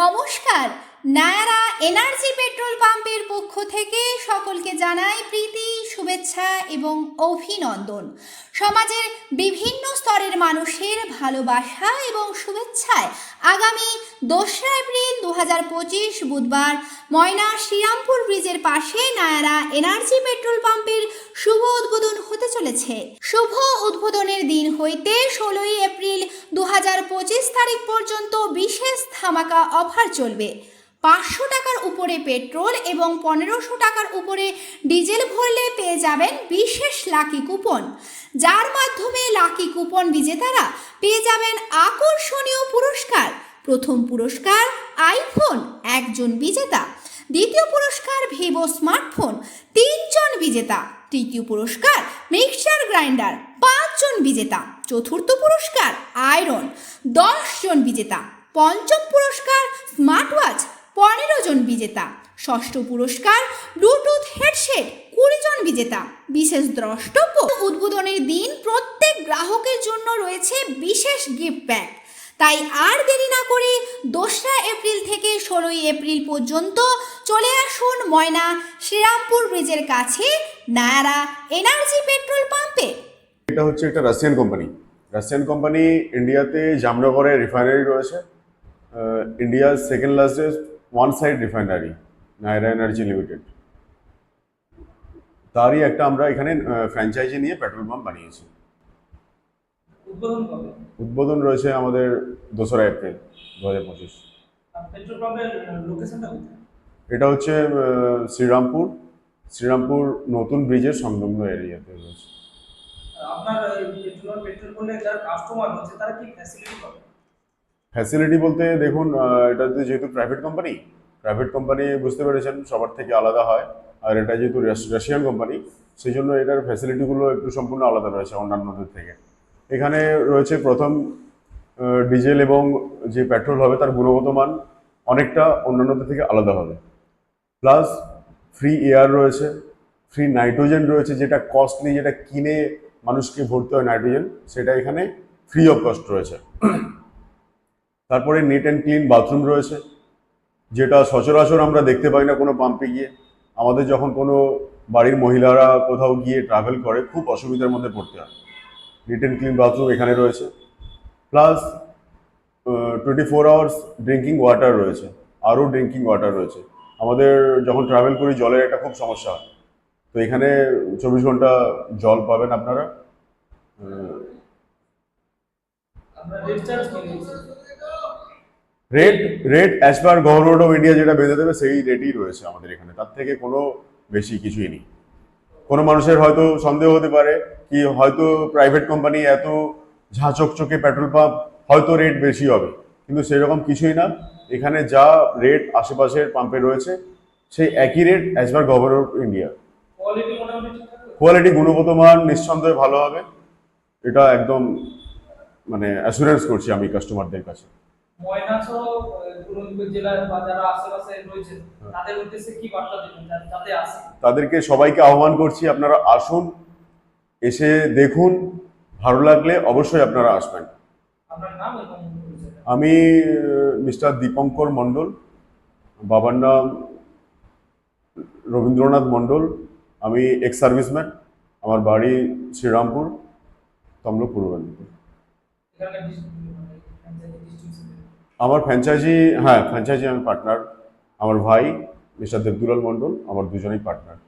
নমস্কার। Nayara energy petrol পাম্পের পক্ষ থেকে সকলকে জানাই প্রীতি শুভেচ্ছা এবং অভিনন্দন। সমাজের বিভিন্ন স্তরের মানুষের ভালোবাসা এবং শুভেচ্ছায় আগামী দোসরা এপ্রিল দু হাজার পঁচিশ বুধবার ময়না শ্রীরামপুর ব্রিজের পাশে নায়ারা এনার্জি পেট্রোল পাম্পের শুভ উদ্বোধন হতে চলেছে। শুভ উদ্বোধনের দিন হইতে ষোলোই এপ্রিল দু হাজার পঁচিশ তারিখ পর্যন্ত বিশেষ ধামাকা অফার চলবে। পাঁচশো টাকার উপরে পেট্রোল এবং পনেরোশো টাকার উপরে ডিজেল ভরলে পেয়ে যাবেন বিশেষ লাকি কুপন। যার মাধ্যমে লাকি কুপন বিজেতারা পেয়ে যাবেন আকর্ষণীয় পুরস্কার। প্রথম পুরস্কার আইফোন, একজন বিজেতা। দ্বিতীয় পুরস্কার ভিভো স্মার্টফোন, তিনজন বিজেতা। তৃতীয় পুরস্কার মিক্সচার গ্রাইন্ডার, পাঁচজন বিজেতা। চতুর্থ পুরস্কার আয়রন, দশজন বিজেতা। পঞ্চম পুরস্কার স্মার্ট ওয়াচ পনেরো জন বিজেতা, ষষ্ঠ পুরস্কার, ব্লুটুথ হেডসেট কুড়ি জন বিজেতা। বিশেষ দ্রষ্টব্য, উদ্বোধনের দিন প্রত্যেক গ্রাহকের জন্য রয়েছে বিশেষ গিফট প্যাক তাই আর দেরি না করে দোসরা এপ্রিল থেকে ষোলোই এপ্রিল পর্যন্ত চলে আসুন ময়না শ্রীরামপুর ব্রিজের কাছে নায়ারা এনার্জি পেট্রোল পাম্পে। এটা হচ্ছে একটা রাশিয়ান কোম্পানি। রাশিয়ান কোম্পানি ইন্ডিয়াতে জামনগরে রিফাইনারি রয়েছে। ইন্ডিয়ার second largest one side refinery Nayara energy limited তারই একটা আমরা এখানে ফ্র্যাঞ্চাইজি নিয়ে পেট্রোল পাম্প বানিয়েছি। উদ্বোধন রয়েছে আমাদের দোসরা এপ্রিল দু হাজার পঁচিশ এটা হচ্ছে শ্রীরামপুর। শ্রীরামপুর নতুন ব্রিজের সংলগ্ন এরিয়াতে রয়েছে। আপনার পেট্রোল পেট্রোল করলে যারা কাস্টমার হচ্ছে তারা কি ফ্যাসিলিটি পাবে? ফ্যাসিলিটি বলতে দেখুন এটা যেহেতু প্রাইভেট কোম্পানি প্রাইভেট কোম্পানি বুঝতে পেরেছেন, সবার থেকে আলাদা হয়। আর এটা যেহেতু রাশিয়ান কোম্পানি সেই জন্য এটার ফ্যাসিলিটিগুলো একটু সম্পূর্ণ আলাদা রয়েছে অন্যান্যদের থেকে। এখানে রয়েছে প্রথম ডিজেল এবং যে পেট্রোল হবে তার গুণগত মান অনেকটা অন্যান্যদের থেকে আলাদা হবে। প্লাস ফ্রি এয়ার রয়েছে ফ্রি নাইট্রোজেন রয়েছে, যেটা কস্টলি যেটা কিনে মানুষকে ভরতে হয় নাইট্রোজেন সেটা এখানে ফ্রি অফ কস্ট রয়েছে। তারপরে নেট অ্যান্ড ক্লিন বাথরুম রয়েছে, যেটা সচরাচর আমরা দেখতে পাই না কোনো পাম্পে গিয়ে। আমাদের যখন কোনো বাড়ির মহিলারা কোথাও গিয়ে ট্রাভেল করে, খুব অসুবিধার মধ্যে পড়তে হয়। নেট অ্যান্ড ক্লিন বাথরুম এখানে রয়েছে। Plus twenty four hours drinking water রয়েছে, আরও ড্রিঙ্কিং ওয়াটার রয়েছে। আমাদের যখন ট্রাভেল করি, জলের একটা খুব সমস্যা হয়। তো এখানে চব্বিশ ঘণ্টা জল পাবেন আপনারা। Rate rate as per government of India যেটা বেঁধে দেবে সেই রেটই রয়েছে আমাদের এখানে। তার থেকে কোনো বেশি কিছুই নেই। কোনো মানুষের হয়তো সন্দেহ হতে পারে কি হয়তো প্রাইভেট কোম্পানি এত ঝাঁচকচকে পেট্রোল পাম্প হয়তো রেট বেশি হবে। কিন্তু সেরকম কিছুই না। এখানে যা রেট আশেপাশের পাম্পে রয়েছে সেই একই rate as per government of India quality গুণগত মান নিঃসন্দেহে ভালো হবে। এটা একদম মানে অ্যাসুরেন্স করছি আমি কাস্টমারদের কাছে। ময়না সহ জেলার বা যারা আশেপাশে রয়েছে তাদের উদ্দেশ্যে কি বার্তা দেবেন? যাতে আসে। তাদেরকে সবাইকে আহ্বান করছি আপনারা আসুন এসে দেখুন ভালো লাগলে অবশ্যই আপনারা আসবেন। আপনার নাম এবং আমি মিস্টার দীপঙ্কর মণ্ডল বাবার নাম রবীন্দ্রনাথ মণ্ডল আমি এক্স সার্ভিসম্যান আমার বাড়ি শ্রীরামপুর তমলুক পূর্ব মেদিনীপুর। আমার ফ্র্যাঞ্চাইজি হ্যাঁ ফ্র্যাঞ্চাইজি আমি পার্টনার আমার ভাই মিস্টার দেবদুলাল মণ্ডল আমার দুজনেই পার্টনার